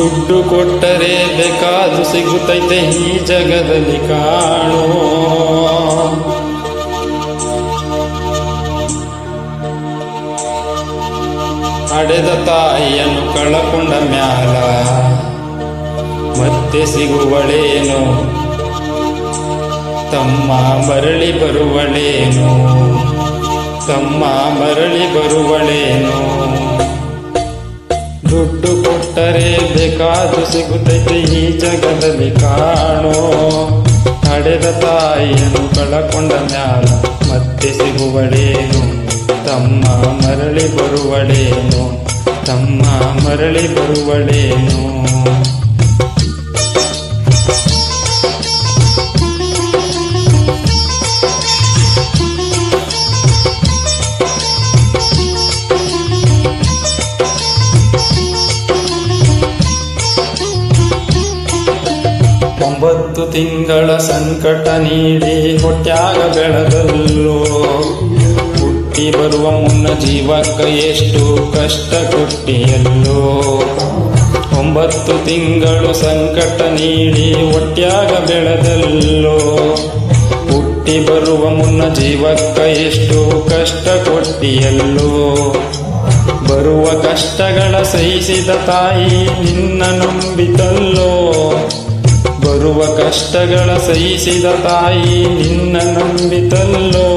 ದುಡ್ಡು ಕೊಟ್ಟರೆ ಬೇಕಾದು ಸಿಗುತ್ತೈತೆ ಈ ಜಗದಲ್ಲಿ ಕಾಣೋ. ಅಡೆದ ತಾಯಿಯನ್ನು ಕಳಕೊಂಡ ಮ್ಯಾಲ, ಮತ್ತೆ ಸಿಗುವಳೇನು? ತಮ್ಮ ಮರಳಿ ಬರುವಳೇನು? ತಮ್ಮ ಮರಳಿ ಬರುವಳೇನು? ಬೇಕಾದು ಸಿಗುತ್ತೈತೆ ಈ ಜಗದಲ್ಲಿ ಕಾಣೋ. ನಡೆದ ತಾಯಿಯನ್ನು ಕಳಕೊಂಡ ಮ್ಯಾಲ ಮತ್ತೆ ಸಿಗುವಳೇನು? ತಮ್ಮ ಮರಳಿ ಬರುವಳೇನು? ತಮ್ಮ ಮರಳಿ ಬರುವಳೇನು? ಒಂಬತ್ತು ತಿಂಗಳ ಸಂಕಟ ನೀಡಿ ಹೊಟ್ಯಾಗ ಬೆಳೆದಲ್ಲೋ. ಹುಟ್ಟಿ ಬರುವ ಮುನ್ನ ಜೀವಕ್ಕ ಎಷ್ಟು ಕಷ್ಟ ಕೊಟ್ಟಿಯಲ್ಲೋ. ಒಂಬತ್ತು ತಿಂಗಳು ಸಂಕಟ ನೀಡಿ ಹೊಟ್ಯಾಗ ಬೆಳೆದಲ್ಲೋ. ಹುಟ್ಟಿ ಬರುವ ಮುನ್ನ ಜೀವಕ್ಕ ಎಷ್ಟು ಕಷ್ಟ ಕೊಟ್ಟಿಯಲ್ಲೋ. ಬರುವ ಕಷ್ಟಗಳ ಸಹಿಸಿದ ತಾಯಿ ನಿನ್ನ ನಂಬಿತಲ್ಲೋ. ಬರುವ ಕಷ್ಟಗಳ ಸಹಿಸಿದ ತಾಯಿ ನಿನ್ನ ನಂಬಿತಲ್ಲೋ?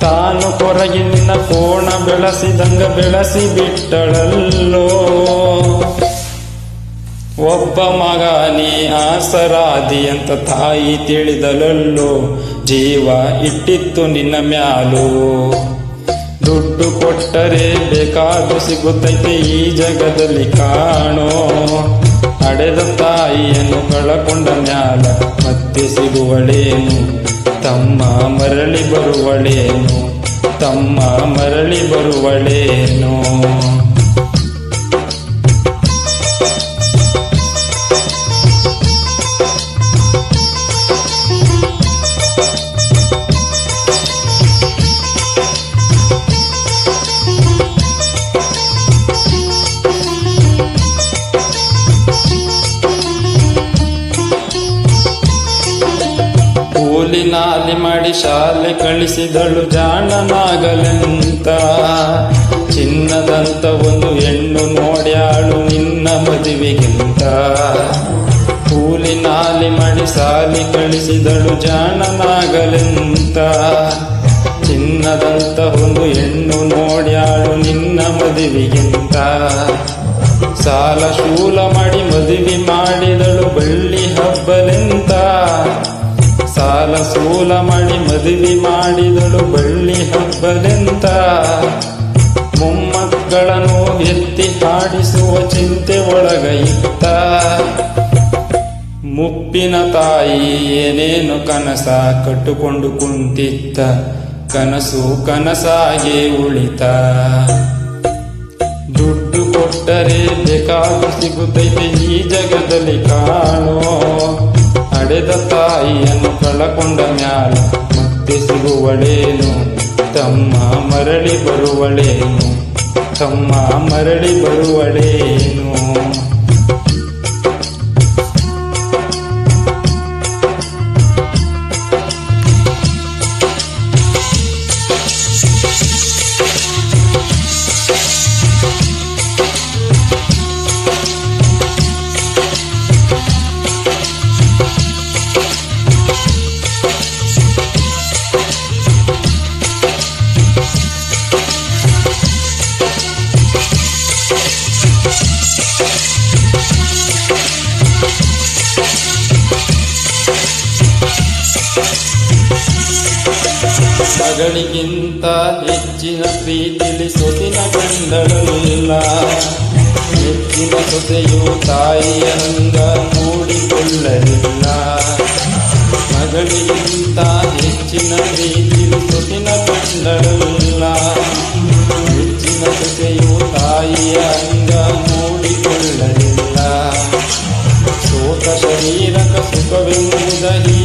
ತಾನು ಕೊರಗಿನ ಕೋಣ ಬೆಳೆಸಿದಂಗ ಬೆಳೆಸಿ ಬಿಟ್ಟಳಲ್ಲೋ ಒಬ್ಬ ನೀ ಆಸರಾದಿ ಅಂತ ತಾಯಿ ತಿಳಿದಲಲ್ಲೋ ಜೀವ ಇಟ್ಟಿತ್ತು ನಿನ್ನ ಮ್ಯಾಲು? ದುಡ್ಡು ಕೊಟ್ಟರೆ ಬೇಕಾದ ಸಿಗುತ್ತೈತೆ ಈ ಜಗದಲ್ಲಿ ಕಾಣೋ? ಹಡೆದ ತಾಯಿಯನ್ನು ಕಳಕೊಂಡ ಮ್ಯಾಲ ಮತ್ತೆ ಸಿಗುವಳೇನು? ತಮ್ಮ ಮರಳಿ ಬರುವಳೇನು? ತಮ್ಮ ಮರಳಿ ಬರುವಳೇನು? ಶಾಲೆ ಕಳಿಸಿದಳು ಜಾಣನಾಗಲೆಂತ. ಚಿನ್ನದಂತ ಒಂದು ಹೆಣ್ಣು ನೋಡ್ಯಾಳು ನಿನ್ನ ಮದುವೆಗಿಂತ. ಕೂಲಿನಾಲಿ ಮಾಡಿ ಸಾಲಿ ಕಳಿಸಿದಳು ಜಾಣನಾಗಲೆಂತ. ಚಿನ್ನದಂತ ಒಂದು ಹೆಣ್ಣು ನೋಡ್ಯಾಳು ನಿನ್ನ ಮದುವೆಗಿಂತ. ಸಾಲ ಶೂಲ ಮಾಡಿ ಮದುವೆ ಮಾಡಿದಳು ಬಳ್ಳಿ ಹಬ್ಬಲೆಂತ. ಸಾಲ ಸೂಲ ಮಣಿ ಮದುವೆ ಮಾಡಿದಳು ಬಳ್ಳಿ ಹಬ್ಬಲೆಂತ ಮೊಮ್ಮಕ್ಕಳನ್ನು ಎತ್ತಿ ಹಾಡಿಸುವ ಚಿಂತೆ ಒಳಗ ಇತ್ತ. ಮುಪ್ಪಿನ ತಾಯಿ ಏನೇನು ಕನಸ ಕಟ್ಟುಕೊಂಡು ಕುಂತಿತ್ತ. ಕನಸು ಕನಸಾಗೆ ಉಳಿತ. ದುಡ್ಡು ಕೊಟ್ಟರೆ ಬೇಕಾದ ಸಿಗುತ್ತೈತೆ ಈ ಜಗದಲ್ಲಿ ಕಾಣೋ. ಹಡೆದ ತಾಯಿಯನ್ನು ಕಳಕೊಂಡ ಮ್ಯಾಲ ಮತ್ತೆ ಸಿಗುವಳೇನು ತಮ್ಮ ಮರಳಿ ಬರುವಳೇನು ತಮ್ಮ ಮರಳಿ ಬರುವಳೇನು ಮಗಳಿಗಿಂತ ಹೆಚ್ಚಿನ ಪ್ರೀತಿಲಿ ಸುದಿನ ಕಂದಳು ಇಲ್ಲ. ಹೆಚ್ಚಿನ ತಾಯಿಯ ಅಂದ ಮೂಡಿಕೊಳ್ಳಲಿಲ್ಲ. ಮಗಳಿಗಿಂತ ಹೆಚ್ಚಿನ ಪ್ರೀತಿಲಿ ಸುದಿನ ಕಂದಳು ಇಲ್ಲ. ಹೆಚ್ಚಿನ ಸೊಸೆಯು ತಾಯಿಯ ಅಂಗ ಮೂಡಿಕೊಳ್ಳಲಿಲ್ಲ. ಸೋತ ಶರೀರಕ ಸುಖವೆಂಬುದ ಈ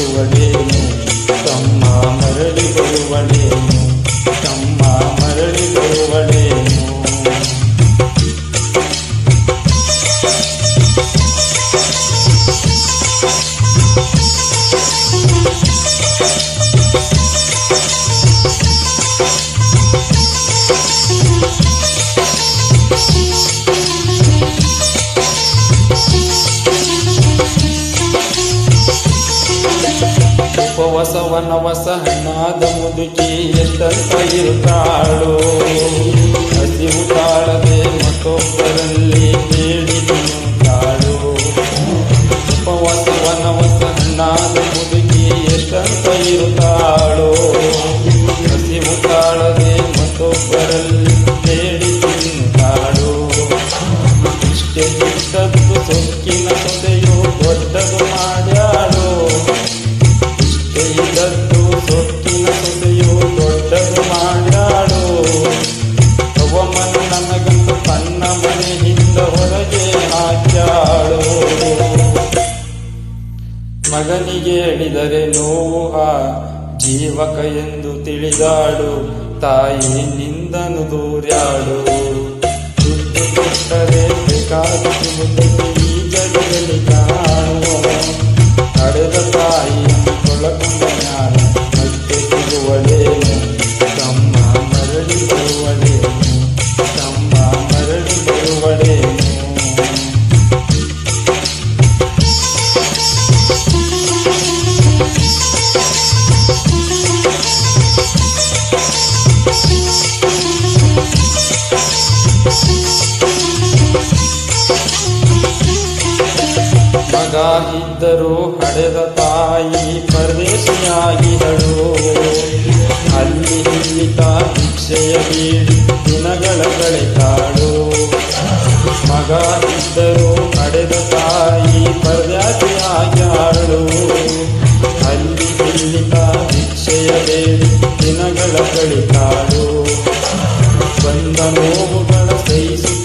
ಮತ್ತೆ ಸಿಗುವಳೇನು ತಮ್ಮ ಮರಳಿ ಬರುವಳೇನು ಉಪವಸ ವನವಸ ಹಣ್ಣಾದ ಮುದುಕಿ ಎಷ್ಟಂತ ಇರುತ್ತಾಳು ಹಸಿವು ತಾಳದೆ ಮತ್ತೊಬ್ಬರಲ್ಲಿ ಕೇಳಿ ತಿನ್ನುತ್ತಾಳು ಉಪವಾಸ ವನವಸ ಹಣ್ಣಾದ ಮುದುಕಿ ಎಷ್ಟಂತ ಇರುತ್ತಾಳು ಹಸಿವು ತಾಳದೆ ಮತ್ತೊಬ್ಬರಲ್ಲಿ ಕೇಳಿ ಹೇಳಿದರೆ ಆ ಜೀವಕ ಎಂದು ತಿಳಿದಾಡು ತಾಯಿ ನಿಂದನು ದೂರ್ಯಾಡು ಮಗ ಇದ್ದರೂ ಹಡೆದ ತಾಯಿ ಪರದೇಶಿಯಾಗಿದ್ದಳು. ಅಲ್ಲಿ ಇಲ್ಲಿತ ಭಿಕ್ಷೆಯ ಬೀಡಿ ದಿನಗಳ ಕಳೆತಾಳು. ಮಗ ಇದ್ದರೂ ಹಡೆದ ತಾಯಿ ಪರದಾಸಿಯಾಗಿದ್ದಳು ಅಲ್ಲಿ ಇಲ್ಲಿತ ಭಿಕ್ಷೆಯ ಬೇಡಿ ದಿನಗಳ ಕಳಿತಾಳು. ಬಂದ ನೋವುಗಳ ಸಹಿಸುತ್ತ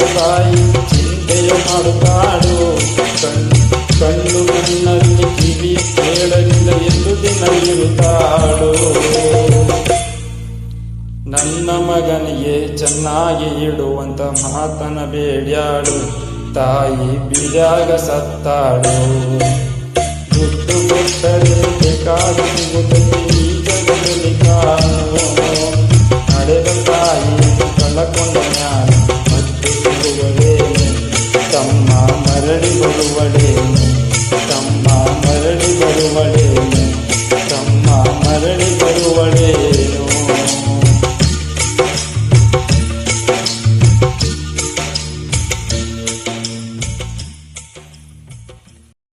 ತಾಯಿ ಚಿಂತೆಯ ಮಾಡುತ್ತಾಳು. ಕಣ್ಣು ಕಣ್ಣು ಕಣ್ಣಲ್ಲಿ ಕಿವಿ ಕೇಳಲಿಲ್ಲ ಎಂದು ದಿನ ಇರುತ್ತಾಳು ನನ್ನ ಮಗನಿಗೆ ಚೆನ್ನಾಗಿ ಇಡುವಂತ ಮಾತನ ಬೇಡ್ಯಾಳು. ತಾಯಿ ಬಿಡ್ಯಾಗ ಸತ್ತಾಳು. ದುಡ್ಡು ಕೊಟ್ಟರೆ ಬೇಕಾದ ನಡೆದ ತಾಯಿ